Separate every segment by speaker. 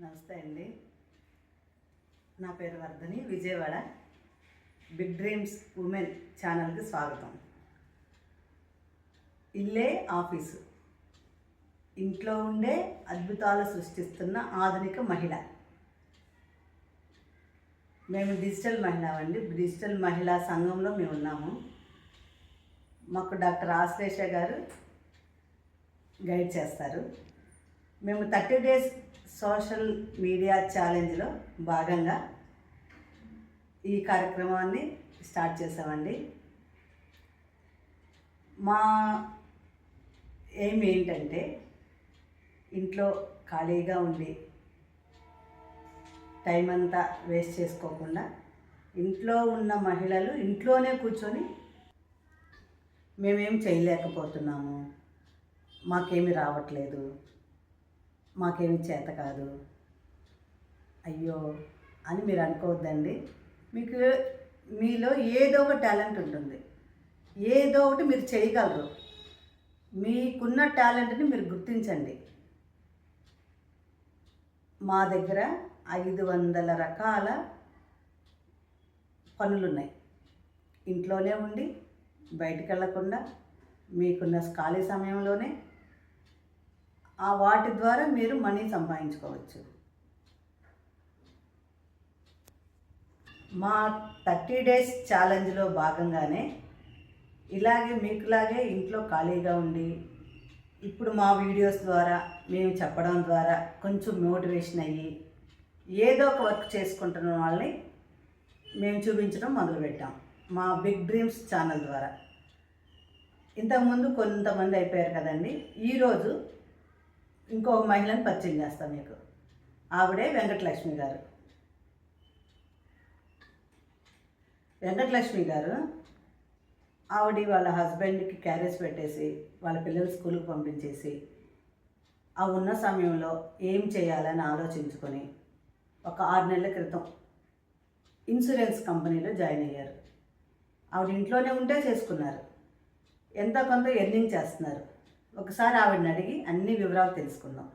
Speaker 1: నమస్తే అండి. నా పేరు Vardhani Vijayawada. Big dreams women ఛానల్కి స్వాగతం. ఇల్లే ఆఫీసు. ఇంట్లో ఉండే అద్భుతాలు సృష్టిస్తున్న ఆధునిక మహిళ. మేము డిజిటల్ మహిళ అండి డిజిటల్ మహిళా సంఘంలో మేము ఉన్నాము. మాకు డాక్టర్ ఆశ్లేష గారు గైడ్ చేస్తారు. మేము థర్టీ డేస్ సోషల్ మీడియా ఛాలెంజ్లో భాగంగా ఈ కార్యక్రమాన్ని స్టార్ట్ చేసామండి మా ఎయిమ్ ఏంటంటే ఇంట్లో ఖాళీగా ఉండి టైం అంతా వేస్ట్ చేసుకోకుండా ఇంట్లో ఉన్న మహిళలు ఇంట్లోనే కూర్చొని మేమేం చేయలేకపోతున్నాము మాకేమి రావట్లేదు మాకేమి చేత కాదు. అయ్యో అని మీరు అనుకోవద్దండి. మీకు మీలో ఏదో ఒక టాలెంట్ ఉంటుంది. ఏదో ఒకటి మీరు చేయగలరు. మీకున్న టాలెంట్ని మీరు గుర్తించండి. మా దగ్గర ఐదు వందల రకాల పనులున్నాయి. ఇంట్లోనే ఉండి బయటికి వెళ్ళకుండా మీకున్న ఖాళీ సమయంలోనే ఆ వాటి ద్వారా మీరు మనీ సంపాదించుకోవచ్చు. మా థర్టీ డేస్ ఛాలెంజ్లో భాగంగానే ఇలాగే మీకులాగే ఇంట్లో ఖాళీగా ఉండి ఇప్పుడు మా వీడియోస్ ద్వారా మేము చెప్పడం ద్వారా కొంచెం మోటివేషన్ అయ్యి ఏదో ఒక వర్క్ చేసుకుంటున్న వాళ్ళని మేము చూపించడం మొదలుపెట్టాం మా బిగ్ డ్రీమ్స్ ఛానల్ ద్వారా. ఇంతకుముందు కొంతమంది అయిపోయారు కదండి ఈరోజు ఇంకొక మహిళను పరిచయం చేస్తాను మీకు. ఆవిడే వెంకటలక్ష్మి గారు. వెంకటలక్ష్మి గారు ఆవిడ వాళ్ళ హస్బెండ్కి క్యారేజ్ పెట్టేసి వాళ్ళ పిల్లలు స్కూల్కి పంపించేసి ఆ ఉన్న సమయంలో ఏం చేయాలని ఆలోచించుకొని ఒక ఆరు నెలల క్రితం ఇన్సూరెన్స్ కంపెనీలో జాయిన్ అయ్యారు. ఆవిడ ఇంట్లోనే ఉంటే చేసుకున్నారు. ఎంత కొంత ఎర్నింగ్ చేస్తున్నారు. ఒకసారి ఆవిడని అడిగి అన్ని వివరాలు తెలుసుకుందాం.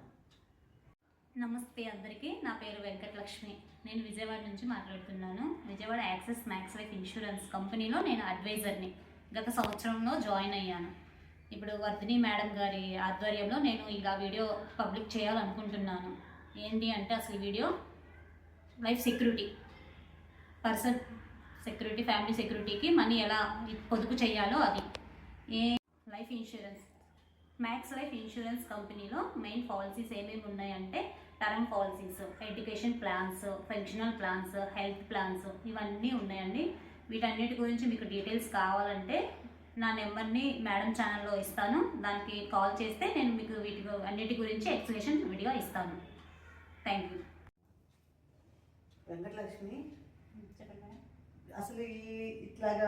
Speaker 2: నమస్తే అందరికీ. నా పేరు వెంకటలక్ష్మి. నేను విజయవాడ నుంచి మాట్లాడుతున్నాను. Vijayawada Axis Max Life Insurance కంపెనీలో నేను అడ్వైజర్ని. గత సంవత్సరంలో జాయిన్ అయ్యాను. ఇప్పుడు వర్ధిని మేడం గారి ఆధ్వర్యంలో నేను ఇలా వీడియో పబ్లిక్ చేయాలనుకుంటున్నాను. ఏంటి అంటే అసలు video? Life security. Person security family సెక్యూరిటీకి money ఎలా పొదుపు చేయాలో అది. ఏ life insurance Max Life Insurance కంపెనీలో మెయిన్ పాలసీస్ ఏమేమి ఉన్నాయంటే term policies education plans pensional plans health plans ఇవన్నీ ఉన్నాయండి. వీటన్నిటి గురించి మీకు డీటెయిల్స్ కావాలంటే నా నెంబర్ని మేడం ఛానల్లో ఇస్తాను. దానికి కాల్ చేస్తే నేను మీకు వీటి అన్నిటి గురించి ఎక్స్ప్లెనేషన్ వీడియో ఇస్తాను. Thank you
Speaker 1: Venkatalakshmi.
Speaker 2: చెప్పండి
Speaker 1: అసలు ఈ ఇట్లాగా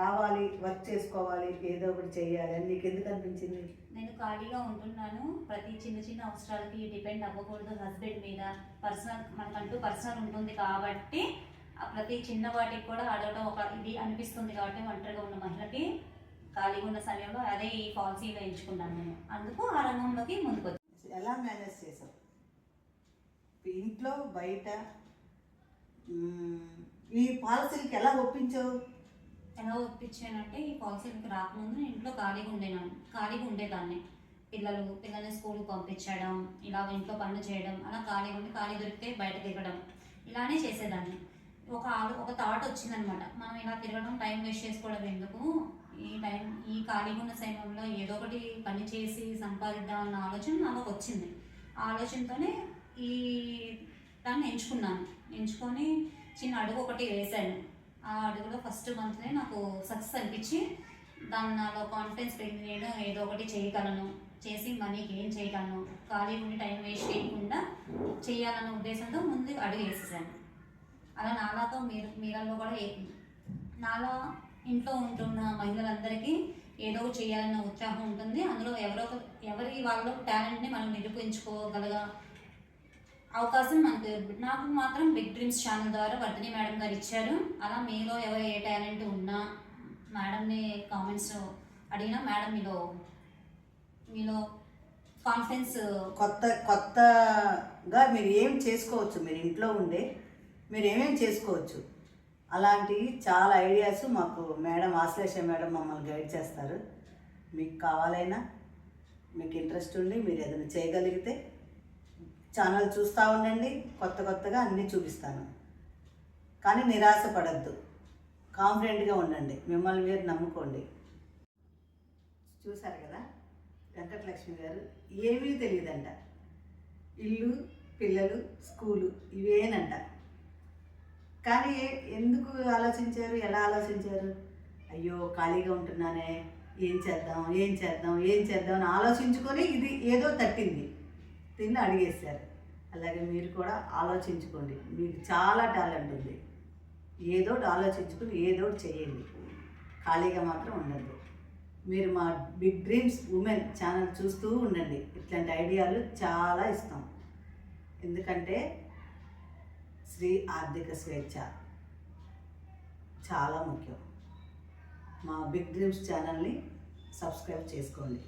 Speaker 1: రావాలి వర్క్ చేసుకోవాలి ఏదో ఒకటి చేయాలి అని నీకు ఎందుకు అనిపించింది?
Speaker 2: నేను ఖాళీగా ఉంటున్నాను. ప్రతి చిన్న చిన్న అవసరాలకి డిపెండ్ అవ్వకూడదు. హస్బెండ్ మీద పర్సనల్ మనకంటూ పర్సనల్ ఉంటుంది కాబట్టి ప్రతి చిన్న వాటికి కూడా అడగడం ఒక ఇది అనిపిస్తుంది కాబట్టి ఒంటరిగా ఉన్న మహిళకి ఖాళీగా ఉన్న సమయంలో అదే ఈ పాలసీలో ఎంచుకున్నాను నేను. అందుకు ఆ రంగంలోకి ముందుకు వచ్చాను
Speaker 1: ఎలా మేనేజ్ చేసావు? ఇంట్లో బయట ఈ పాలసీలకి ఎలా ఒప్పించావు?
Speaker 2: ఎలా ఒప్పించానంటే ఈ పాలసీలకు రాకముందు నేను ఇంట్లో ఖాళీగా ఉండేదాన్ని ఖాళీగా ఉండేదాన్ని. పిల్లలు పిల్లల్ని స్కూల్కి పంపించడం ఇలా ఇంట్లో పనులు చేయడం అలా ఖాళీగా ఉండి ఖాళీ దొరికితే బయట తిరగడం ఇలానే చేసేదాన్ని. ఒక ఆలో ఒక థాట్ వచ్చిందనమాట. మనం ఇలా తిరగడం టైం వేస్ట్ చేసుకోవడం ఎందుకు? ఈ టైం ఈ ఖాళీగా ఉన్న సమయంలో ఏదో ఒకటి పని చేసి సంపాదిద్దాం అన్న ఆలోచన నాలో వచ్చింది. ఆ ఆలోచనతోనే ఈ దాన్ని ఎంచుకున్నాను. ఎంచుకొని చిన్న అడుగు ఒకటి వేశాను. ఆ అడుగులో ఫస్ట్ మంత్నే నాకు సక్సెస్ అనిపించి దాన్ని నాలో కాన్ఫిడెన్స్ పెరిగి నేను ఏదో ఒకటి చేయగలను. చేసి మనీ గెయిన్ చేయగలను. ఖాళీ ఉండి టైం వేస్ట్ చేయకుండా చేయాలన్న ఉద్దేశంతో ముందు అడుగు వేసేసాను. అలా నాలాతో మీరు మీరల్లో కూడా నాలా ఇంట్లో ఉంటున్న మహిళలందరికీ ఏదో చేయాలన్న ఉత్సాహం ఉంటుంది. అందులో ఎవరో ఒక- ఎవరి వాళ్ళ టాలెంట్ని మనం నిరూపించుకోగలగా అవకాశం మనకు నాకు మాత్రం బిగ్ డ్రీమ్స్ ఛానల్ ద్వారా వర్ధని మేడం గారు ఇచ్చారు. అలా మీలో ఎవరు ఏ టాలెంట్ ఉన్నా మేడంని కామెంట్స్ అడిగినా మేడం మీలో మీలో కాన్ఫిడెన్స్
Speaker 1: కొత్త కొత్తగా మీరు ఏం చేసుకోవచ్చు? మీరు ఇంట్లో ఉండే మీరు ఏమేమి చేసుకోవచ్చు? అలాంటివి చాలా ఐడియాస్ మాకు మేడం ఆశ్లేష మేడం మమ్మల్ని గైడ్ చేస్తారు. మీకు కావాలైనా మీకు ఇంట్రెస్ట్ ఉండి మీరు ఏదైనా చేయగలిగితే ఛానల్ చూస్తూ ఉండండి కొత్త కొత్తగా అన్నీ చూపిస్తాను. కానీ నిరాశపడద్దు. కాన్ఫిడెంట్గా ఉండండి. మిమ్మల్ని మీరు నమ్ముకోండి. చూశారు కదా? వెంకటలక్ష్మి గారు ఏమీ తెలియదంట. ఇల్లు పిల్లలు స్కూలు ఇవేనంట. కానీ ఎందుకు ఆలోచించారు? ఎలా ఆలోచించారు? అయ్యో ఖాళీగా ఉంటున్నానే. ఏం చేద్దాం? ఏం చేద్దాం? ఏం చేద్దాం? అని ఆలోచించుకొని ఇది ఏదో తట్టింది. తిని అడిగేశారు. అలాగే మీరు కూడా ఆలోచించుకోండి. మీకు చాలా టాలెంట్ ఉంది. ఏదో ఒకటి ఆలోచించుకుని ఏదో ఒకటి చేయండి. ఖాళీగా మాత్రం ఉండద్దు. మీరు మా బిగ్ డ్రీమ్స్ ఉమెన్ ఛానల్ చూస్తూ ఉండండి. ఇట్లాంటి ఐడియాలు చాలా ఇస్తాం. ఎందుకంటే స్త్రీ ఆర్థిక స్వేచ్ఛ చాలా ముఖ్యం. మా బిగ్ డ్రీమ్స్ ఛానల్ని సబ్స్క్రైబ్ చేసుకోండి.